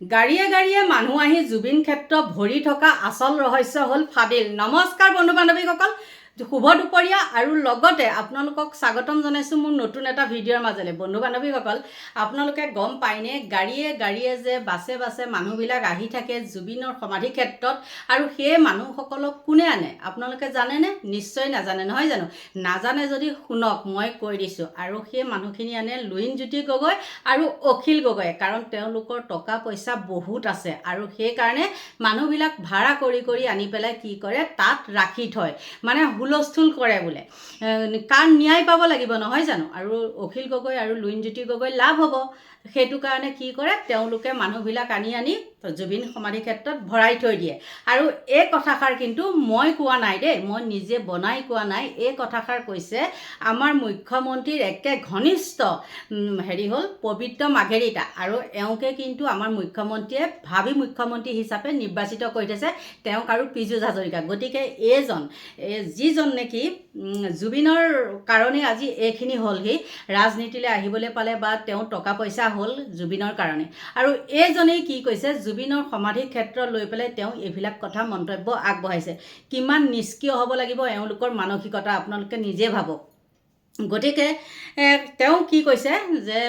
গাড়ীয়ে গাড়ীয়ে মানুহ আহি জুবিন ক্ষেত্ৰ ভৰি থকা আচল ৰহস্য হ'ল ফাদিল। নমস্কাৰ বন্ধু বান্ধৱীসকল শুভ দুপৰীয়া আৰু লগতে আপোনালোকক স্বাগতম জনাইছোঁ মোৰ নতুন এটা ভিডিঅ'ৰ মাজলৈ বন্ধু বান্ধৱীসকল আপোনালোকে গম পায়নে গাড়ীয়ে গাড়ীয়ে যে বাছে বাছে মানুহবিলাক আহি থাকে জুবিনৰ সমাধি ক্ষেত্ৰত আৰু সেই মানুহসকলক কোনে আনে? আপোনালোকে জানেনে? নিশ্চয় নাজানে নহয় জানো? নাজানে যদি শুনক মই কৈ দিছোঁ। আৰু সেই মানুহখিনি আনে লুইনজ্যোতি গগৈ আৰু অখিল গগৈ কাৰণ তেওঁলোকৰ টকা পইচা বহুত আছে আৰু সেইকাৰণে মানুহবিলাক ভাড়া কৰি কৰি আনি পেলাই কি কৰে? তাত ৰাখি থয়। মানে হুলস্থুল কৰে বোলে। কাৰণ ন্যায় পাব লাগিব নহয় জানো? আৰু অখিল গগৈ আৰু লুইনজ্যোতি গগৈ লাভ হ'ব। সেইটো কাৰণে কি কৰে? তেওঁলোকে মানুহবিলাক আনি আনি জুবিন সমাধি ক্ষেত্ৰত ভৰাই থৈ দিয়ে। আৰু এই কথাষাৰ কিন্তু মই কোৱা নাই দেই, মই নিজে বনাই কোৱা নাই। এই কথাষাৰ কৈছে, আমাৰ মুখ্যমন্ত্ৰীৰ একে ঘনিষ্ঠ হেৰি হ'ল, পবিত্ৰ মাঘেৰিটা। আৰু এওঁকে কিন্তু আমাৰ মুখ্যমন্ত্ৰীয়ে ভাবি মুখ্যমন্ত্ৰী হিচাপে নিৰ্বাচিত কৰি থৈছে। তেওঁক আৰু পীযুষ হাজৰিকা গতিকে এইজন এই যিজন নেকি? জুবিনৰ কাৰণে আজি এইখিনি হ'লহি। ৰাজনীতিলৈ আহিবলৈ পালে বা তেওঁ টকা পইচা হ'ল জুবিনৰ কাৰণে। আৰু এইজনেই কি কৈছে? জুবিনৰ সমাধি ক্ষেত্ৰ লৈ পেলাই তেওঁ এইবিলাক কথা মন্তব্য আগবঢ়াইছে। কিমান নিষ্ক্ৰিয় হ'ব লাগিব এওঁলোকৰ মানসিকতা? আপোনালোকে নিজে ভাবক। গতিকে তেওঁ কি কৈছে যে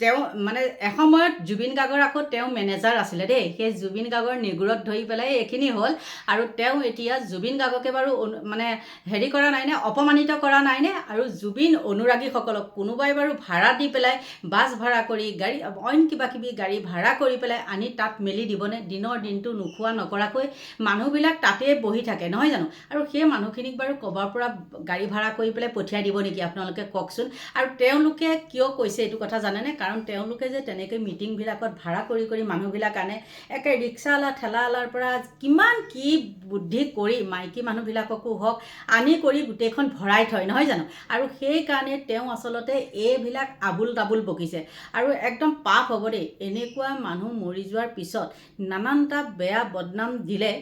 তেওঁ মানে এসময়ত জুবিন গাৰ্গৰ আকৌ তেওঁ মেনেজাৰ আছিলে দেই। সেই জুবিন গাৰ্গৰ নিগুৰত ধৰি পেলাই এইখিনি হ'ল। আৰু তেওঁ এতিয়া জুবিন গাৰ্গকে বাৰু মানে হেৰি কৰা নাইনে অপমানিত কৰা নাইনে আৰু জুবিন অনুৰাগীসকলক কোনোবাই বাৰু ভাড়া দি পেলাই বাছ ভাড়া কৰি গাড়ী, অইন কিবা কিবি গাড়ী ভাড়া কৰি পেলাই আনি তাত মেলি দিবনে, দিনৰ দিনটো নোখোৱা নকৰাকৈ মানুহবিলাক তাতেই বহি থাকে, নহয় জানো? আৰু সেই মানুহখিনিক বাৰু ক'ৰবাৰ পৰা গাড়ী ভাড়া কৰি পেলাই পঠিয়াই দিব নেকি আপোনালোকে কওকচোন। আৰু তেওঁলোকে কিয় কৈছে এইটো কথা জানেনে? কাৰণ তেওঁলোকে যে তেনেকৈ মিটিংবিলাকত ভাড়া কৰি কৰি মানুহবিলাক আনে একে ৰিক্সাৱালা ঠেলাৱালাৰ পৰা কিমান কি বুদ্ধি কৰি মাইকী মানুহবিলাককো হওক আনি কৰি গোটেইখন ভৰাই থয় নহয় জানো? আৰু সেইকাৰণে তেওঁ আচলতে এইবিলাক আবুল তাবুল বকিছে। আৰু একদম পাপ হ'ব দেই। এনেকুৱা মানুহ মৰি যোৱাৰ পিছত নানানটা বেয়া বদনাম দিলে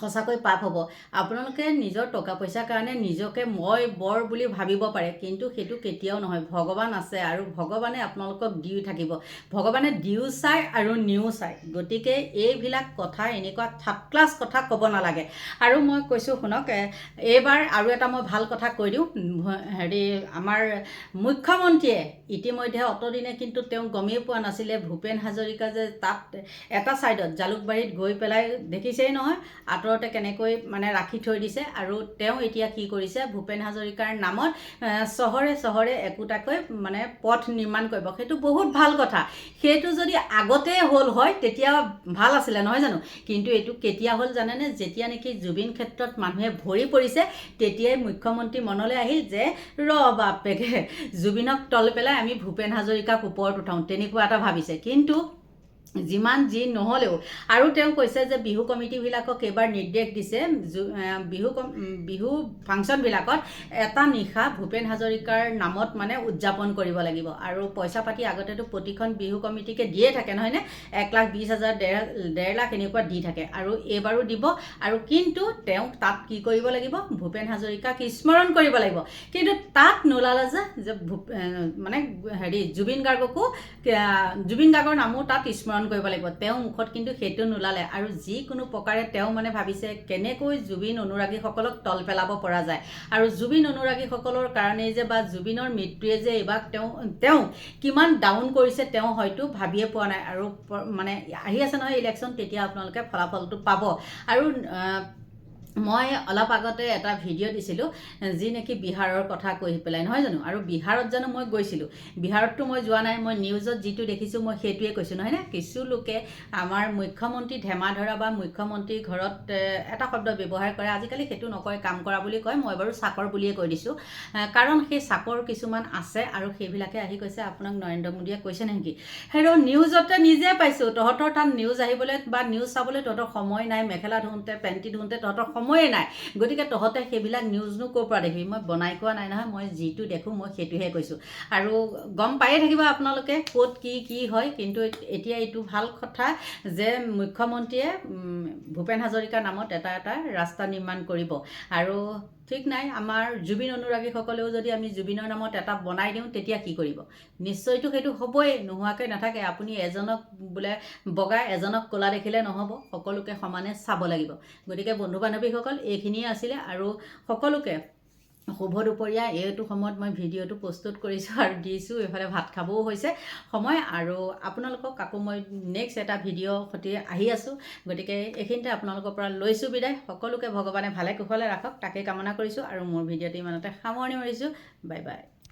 সঁচাকৈ পাপ হ'ব। আপোনালোকে নিজৰ টকা পইচাৰ কাৰণে নিজকে মই বৰ বুলি ভাবিব পাৰে কিন্তু সেইটো কেতিয়াও নহয়। ভগৱান আছে আৰু ভগৱানে আপোনালোকক দিও থাকিব। ভগৱানে দিও চায় আৰু নিও চায় গতিকে এইবিলাক কথা এনেকুৱা থাৰ্ড ক্লাছ কথা ক'ব নালাগে। আৰু মই কৈছোঁ শুনক এইবাৰ আৰু এটা মই ভাল কথা কৈ দিওঁ। হেৰি আমাৰ মুখ্যমন্ত্ৰীয়ে ইতিমধ্যে অতদিনে কিন্তু তেওঁ গমেই পোৱা নাছিলে ভূপেন হাজৰিকা যে তাত এটা ছাইডত জালুকবাৰীত গৈ পেলাই দেখিছেই নহয় আঁতৰতে কেনেকৈ মানে ৰাখি থৈ দিছে আৰু তেওঁ এতিয়া কি কৰিছে ভূপেন হাজৰিকাৰ নামত চহৰে চহৰে একোটাকৈ মানে পথ নিৰ্মাণ কৰিব। সেইটো বহুত ভাল কথা। সেইটো যদি আগতে হ'ল হয় তেতিয়া ভাল আছিলে নহয় জানো? কিন্তু এইটো কেতিয়া হ'ল জানেনে? যেতিয়া নেকি জুবিন ক্ষেত্ৰত মানুহে ভৰি পৰিছে তেতিয়াই মুখ্যমন্ত্ৰী মনলৈ আহিল যে ৰ বাপেকে জুবিনক তল পেলাই আমি ভূপেন হাজৰিকাক ওপৰত উঠাওঁ তেনেকুৱা এটা ভাবিছে। কিন্তু যিমান যি নহ'লেও আৰু তেওঁ কৈছে যে বিহু কমিটিবিলাকক এইবাৰ নিৰ্দেশ দিছে বিহু বিহু ফাংচনবিলাকত এটা নিশা ভূপেন হাজৰিকাৰ নামত মানে উদযাপন কৰিব লাগিব। আৰু পইচা পাতি আগতেতো প্ৰতিখন বিহু কমিটিকে দিয়ে থাকে নহয়নে? এক লাখ বিছ হাজাৰ ডেৰ ডেৰ লাখ এনেকুৱা দি থাকে। আৰু এইবাৰো দিব আৰু কিন্তু তেওঁক তাত কি কৰিব লাগিব? ভূপেন হাজৰিকাক স্মৰণ কৰিব লাগিব। কিন্তু তাত নোলালে যে মানে হেৰি জুবিন গাৰ্গকো জুবিন গাৰ্গৰ নামো তাত স্মৰণ কৰিব লাগিব। তেওঁৰ মুখত কিন্তু সেইটো নোলালে আৰু যিকোনো প্ৰকাৰে তেওঁ মানে ভাবিছে কেনেকৈ জুবিন অনুৰাগীসকলক তল পেলাব পৰা যায়। আৰু জুবিন অনুৰাগীসকলৰ কাৰণেই যে বা জুবিনৰ মৃত্যুৱে যে এইবাৰ তেওঁ তেওঁ কিমান ডাউন কৰিছে তেওঁ হয়তো ভাবিয়ে পোৱা নাই। আৰু মানে আহি আছে নহয় ইলেকশ্যন তেতিয়া আপোনালোকে ফলাফলটো পাব। আৰু মই অলপ আগতে এটা ভিডিঅ' দিছিলোঁ যি নেকি বিহাৰৰ কথা কৈ পেলাই নহয় জানো? আৰু বিহাৰত জানো মই গৈছিলোঁ? বিহাৰততো মই যোৱা নাই মই নিউজত যিটো দেখিছোঁ মই সেইটোৱে কৈছোঁ নহয়নে? কিছু লোকে আমাৰ মুখ্যমন্ত্ৰী ধেমাধৰা বা মুখ্যমন্ত্ৰীৰ ঘৰত এটা শব্দ ব্যৱহাৰ কৰে। আজিকালি সেইটো নকয় কাম কৰা বুলি কয়। মই বাৰু চাকৰ বুলিয়ে কৈ দিছোঁ। কাৰণ সেই চাকৰ কিছুমান আছে আৰু সেইবিলাকে আহি কৈছে আপোনাক নৰেন্দ্ৰ মোদীয়ে কৈছে নেকি? সেইটো নিউজতে নিজে পাইছোঁ। তহঁতৰ তাত নিউজ আহিবলৈ বা নিউজ চাবলৈ তহঁতৰ সময় নাই। মেখেলা ধুওঁতে পেণ্টি ধুওঁতে তহঁতৰ সময়ে নাই। গতিকে তহঁতে সেইবিলাক নিউজনো ক'ৰ পৰা দেখিবি মই বনাই কোৱা নাই নহয় মই যিটো দেখোঁ মই সেইটোহে কৈছোঁ। আৰু গম পায়ে থাকিব আপোনালোকে ক'ত কি কি হয় কিন্তু এতিয়া এইটো ভাল কথা যে মুখ্যমন্ত্ৰীয়ে ভূপেন হাজৰিকাৰ নামত এটা এটা ৰাস্তা নিৰ্মাণ কৰিব। আৰু ঠিক নাই? আমাৰ জুবিন অনুৰাগীসকলেও যদি আমি জুবিনৰ নামত এটা বনাই দিওঁ তেতিয়া কি কৰিব? নিশ্চয়তো সেইটো হ'বই নোহোৱাকৈ নাথাকে। আপুনি এজনক বোলে বগা এজনক ক'লা দেখিলে নহ'ব। সকলোকে সমানে চাব লাগিব। গতিকে বন্ধু বান্ধৱীসকল এইখিনিয়ে আছিলে আৰু সকলোকে শুভ দুপৰীয়া এইটো সময়ত মই ভিডিঅ'টো প্ৰস্তুত কৰিছোঁ আৰু দিছোঁ এইফালে ভাত খাবও হৈছে সময় আৰু আপোনালোকক আকৌ মই নেক্সট এটা ভিডিঅ' সৈতে আহি আছোঁ। গতিকে এইখিনিতে আপোনালোকৰ পৰা লৈছোঁ বিদায়। সকলোকে ভগৱানে ভালে কুশলে ৰাখক তাকে কামনা কৰিছোঁ আৰু মোৰ ভিডিঅ'টো ইমানতে সামৰণি মাৰিছোঁ। Bye bye.